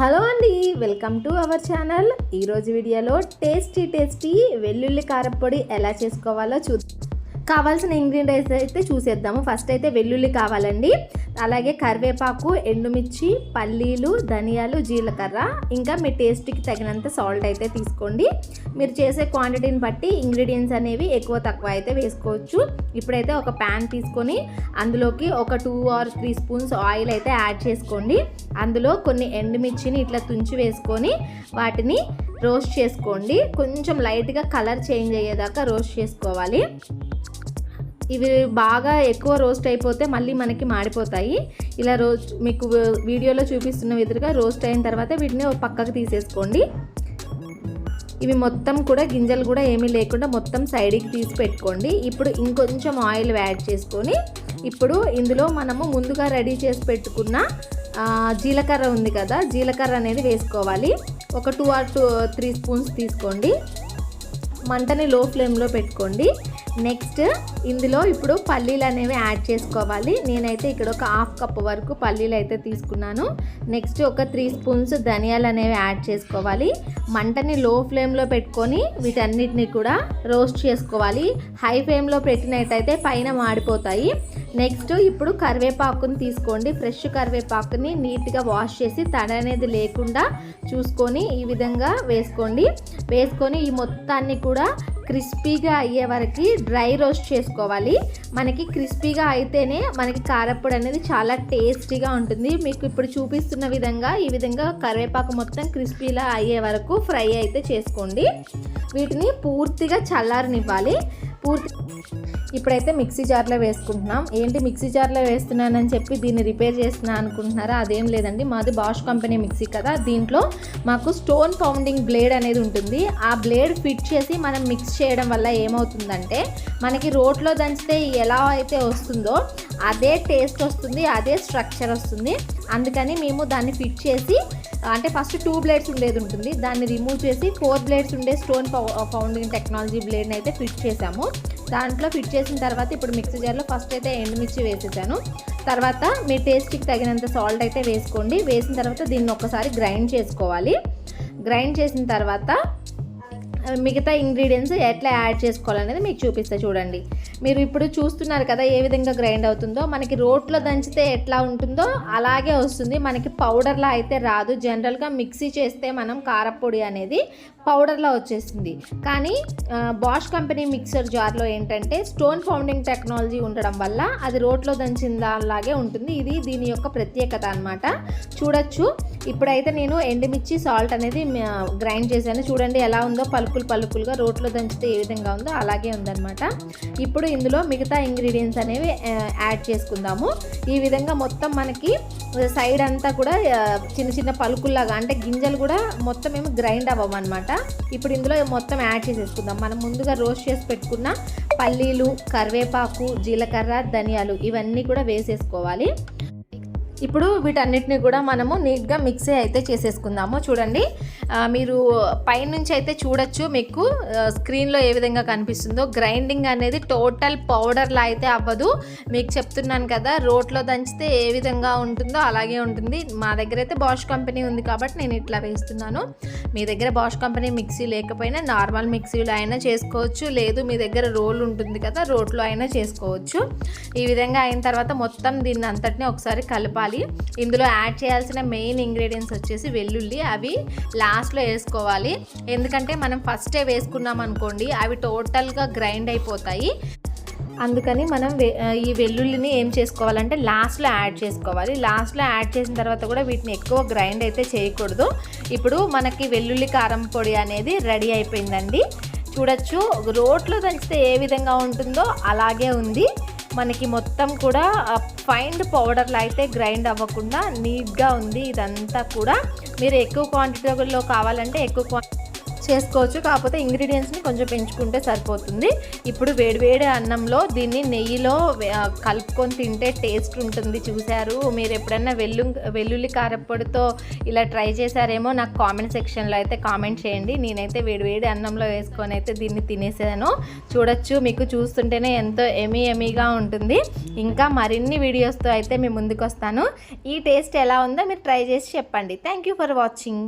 Hello అండి welcome to our channel. ఈరోజు వీడియోలో టేస్టీ టేస్టీ వెల్లుల్లి కారపొడి ఎలా చేసుకోవాలో చూ కావాల్సిన ఇంగ్రీడియంట్స్ అయితే చూసేద్దాము. ఫస్ట్ అయితే వెల్లుల్లి కావాలండి. అలాగే కరివేపాకు ఎండుమిర్చి పల్లీలు ధనియాలు జీలకర్ర. ఇంకా మీ టేస్ట్కి తగినంత సాల్ట్ అయితే తీసుకోండి. మీరు చేసే క్వాంటిటీని బట్టి ఇంగ్రీడియంట్స్ అనేవి ఎక్కువ తక్కువ అయితే వేసుకోవచ్చు. ఇప్పుడైతే ఒక ప్యాన్ తీసుకొని అందులోకి ఒక two or three spoons oil అయితే యాడ్ చేసుకోండి. అందులో కొన్ని ఎండుమిర్చిని ఇట్లా తుంచి వేసుకొని వాటిని రోస్ట్ చేసుకోండి. కొంచెం లైట్గా కలర్ చేంజ్ అయ్యేదాకా రోస్ట్ చేసుకోవాలి. ఇవి బాగా ఎక్కువ రోస్ట్ అయిపోతే మళ్ళీ మనకి మాడిపోతాయి. ఇలా రోస్ట్ మీకు వీడియోలో చూపిస్తున్న విధంగా రోస్ట్ అయిన తర్వాత వీటిని పక్కకు తీసేసుకోండి. ఇవి మొత్తం కూడా గింజలు కూడా ఏమీ లేకుండా మొత్తం సైడ్కి తీసి పెట్టుకోండి. ఇప్పుడు ఇంకొంచెం ఆయిల్ యాడ్ చేసుకొని ఇప్పుడు ఇందులో మనము ముందుగా రెడీ చేసి పెట్టుకున్న జీలకర్ర ఉంది కదా జీలకర్ర అనేది వేసుకోవాలి. ఒక two or two three spoons తీసుకోండి. మంటని లో ఫ్లేమ్లో పెట్టుకోండి. నెక్స్ట్ ఇందులో ఇప్పుడు పల్లీలు అనేవి యాడ్ చేసుకోవాలి. నేనైతే ఇక్కడ ఒక హాఫ్ కప్ వరకు పల్లీలు అయితే తీసుకున్నాను. నెక్స్ట్ ఒక త్రీ స్పూన్స్ ధనియాలు అనేవి యాడ్ చేసుకోవాలి. మంటని లో ఫ్లేమ్లో పెట్టుకొని వీటన్నిటిని కూడా రోస్ట్ చేసుకోవాలి. హై ఫ్లేమ్లో పెట్టినట్టయితే పైన మాడిపోతాయి. నెక్స్ట్ ఇప్పుడు కరివేపాకుని తీసుకోండి. ఫ్రెష్ కరివేపాకుని నీట్గా వాష్ చేసి తడ అనేది లేకుండా చూసుకొని ఈ విధంగా వేసుకోండి. వేసుకొని ఈ మొత్తాన్ని కూడా క్రిస్పీగా అయ్యే వరకు డ్రై రోస్ట్ చేసుకోవాలి. మనకి క్రిస్పీగా అయితేనే మనకి కారప్పొడి అనేది చాలా టేస్టీగా ఉంటుంది. మీకు ఇప్పుడు చూపిస్తున్న విధంగా ఈ విధంగా కరివేపాకు మొత్తం క్రిస్పీలా అయ్యే వరకు ఫ్రై అయితే చేసుకోండి. వీటిని పూర్తిగా చల్లారనివ్వాలి. పూర్తి ఇప్పుడైతే మిక్సీ జార్లో వేసుకుంటున్నాం. ఏంటి మిక్సీ జార్లో వేస్తున్నానని చెప్పి దీన్ని రిపేర్ చేస్తున్నా అనుకుంటున్నారా? అదేం లేదండి. మాది బాష్ కంపెనీ మిక్సీ కదా. దీంట్లో మాకు స్టోన్ పౌండింగ్ బ్లేడ్ అనేది ఉంటుంది. ఆ బ్లేడ్ ఫిట్ చేసి మనం మిక్స్ చేయడం వల్ల ఏమవుతుందంటే మనకి రోట్లో దంచితే ఎలా అయితే వస్తుందో అదే టేస్ట్ వస్తుంది అదే స్ట్రక్చర్ వస్తుంది. అందుకని మేము దాన్ని ఫిట్ చేసి అంటే ఫస్ట్ టూ బ్లేడ్స్ ఉండేది ఉంటుంది. దాన్ని రిమూవ్ చేసి ఫోర్ బ్లేడ్స్ ఉండే స్టోన్ ఫౌండింగ్ టెక్నాలజీ బ్లేడ్ని అయితే ఫిట్ చేసాము. దాంట్లో ఫిట్ చేసిన తర్వాత ఇప్పుడు మిక్సీ జార్లో ఫస్ట్ అయితే ఎండుమిర్చి వేసేసాను. తర్వాత మీ టేస్ట్కి తగినంత సాల్ట్ అయితే వేసుకోండి. వేసిన తర్వాత దీన్ని ఒకసారి గ్రైండ్ చేసుకోవాలి. గ్రైండ్ చేసిన తర్వాత మిగతా ఇంగ్రీడియంట్స్ ఎట్లా యాడ్ చేసుకోవాలనేది మీకు చూపిస్తే చూడండి. మీరు ఇప్పుడు చూస్తున్నారు కదా ఏ విధంగా గ్రైండ్ అవుతుందో మనకి రోట్లో దంచితే ఎట్లా ఉంటుందో అలాగే వస్తుంది. మనకి పౌడర్లా అయితే రాదు. జనరల్గా మిక్సీ చేస్తే మనం కారపొడి అనేది పౌడర్లా వచ్చేసింది. కానీ బాష్ కంపెనీ మిక్సర్ జార్లో ఏంటంటే స్టోన్ ఫౌండింగ్ టెక్నాలజీ ఉండడం వల్ల అది రోట్లో దంచిన దానిలాగే ఉంటుంది. ఇది దీని యొక్క ప్రత్యేకత అనమాట చూడొచ్చు. ఇప్పుడైతే నేను ఎండుమిర్చి సాల్ట్ అనేది గ్రైండ్ చేశాను. చూడండి ఎలా ఉందో. పలుకులు పలుకులుగా రోట్లో దంచితే ఏ విధంగా ఉందో అలాగే ఉందన్నమాట. ఇప్పుడు ఇందులో మిగతా ఇంగ్రీడియంట్స్ అనేవి యాడ్ చేసుకుందాము. ఈ విధంగా మొత్తం మనకి సైడ్ అంతా కూడా చిన్న చిన్న పలుకుల్లాగా అంటే గింజలు కూడా మొత్తం ఏమి గ్రైండ్ అవ్వమన్నమాట. ఇప్పుడు ఇందులో మొత్తం యాడ్ చేసేసుకుందాం. మనం ముందుగా రోస్ట్ చేసి పెట్టుకున్న పల్లీలు కరివేపాకు జీలకర్ర ధనియాలు ఇవన్నీ కూడా వేసేసుకోవాలి. ఇప్పుడు వీటన్నిటిని కూడా మనము నీట్గా మిక్సీ అయితే చేసేసుకుందాము. చూడండి. మీరు పైనుంచి అయితే చూడొచ్చు మీకు. స్క్రీన్లో ఏ విధంగా కనిపిస్తుందో. గ్రైండింగ్ అనేది టోటల్ పౌడర్లా అయితే అవ్వదు. మీకు చెప్తున్నాను కదా రోట్లో దంచితే ఏ విధంగా ఉంటుందో అలాగే ఉంటుంది. మా దగ్గర అయితే బాష్ కంపెనీ ఉంది కాబట్టి నేను ఇట్లా వేస్తున్నాను. మీ దగ్గర బాష్ కంపెనీ మిక్సీ లేకపోయినా నార్మల్ మిక్సీలో అయినా చేసుకోవచ్చు. లేదు మీ దగ్గర రోల్ ఉంటుంది కదా రోట్లో అయినా చేసుకోవచ్చు. ఈ విధంగా అయిన తర్వాత మొత్తం దీన్ని అంతటిని ఒకసారి కలపాలి ఇందులో యాడ్ చేయాల్సిన మెయిన్ ఇంగ్రీడియంట్స్ వచ్చేసి వెల్లుల్లి. అవి లాస్ట్లో వేసుకోవాలి. ఎందుకంటే మనం ఫస్టే వేసుకున్నాం అనుకోండి అవి టోటల్గా గ్రైండ్ అయిపోతాయి. అందుకని మనం ఈ వెల్లుల్లిని ఏం చేసుకోవాలంటే లాస్ట్లో యాడ్ చేసుకోవాలి. లాస్ట్లో యాడ్ చేసిన తర్వాత కూడా వీటిని ఎక్కువ గ్రైండ్ అయితే చేయకూడదు. ఇప్పుడు మనకి వెల్లుల్లి కారం పొడి అనేది రెడీ అయిపోయిందండి. చూడొచ్చు. రోట్లో దంచితే ఏ విధంగా ఉంటుందో అలాగే ఉంది. మనకి మొత్తం కూడా ఫైండ్ పౌడర్లు అయితే గ్రైండ్ అవ్వకుండా నీట్గా ఉంది ఇదంతా కూడా. మీరు ఎక్కువ క్వాంటిటీలో కావాలంటే ఎక్కువ చేసుకోవచ్చు. కాకపోతే ఇంగ్రీడియంట్స్ని కొంచెం పెంచుకుంటే సరిపోతుంది. ఇప్పుడు వేడివేడి అన్నంలో దీన్ని నెయ్యిలో కలుపుకొని తింటే టేస్ట్ ఉంటుంది చూశారు. మీరు ఎప్పుడైనా వెల్లు వెల్లుల్లి కారప్పొడితో ఇలా ట్రై చేశారేమో నాకు కామెంట్ సెక్షన్లో అయితే కామెంట్ చేయండి. నేనైతే వేడివేడి అన్నంలో వేసుకొని అయితే దీన్ని తినేసాను. చూడొచ్చు మీకు చూస్తుంటేనే ఎంతో ఎమీ ఎమీగా ఉంటుంది. ఇంకా మరిన్ని వీడియోస్తో అయితే మీ ముందుకు వస్తాను ఈ టేస్ట్ ఎలా ఉందో మీరు ట్రై చేసి చెప్పండి. Thank you for watching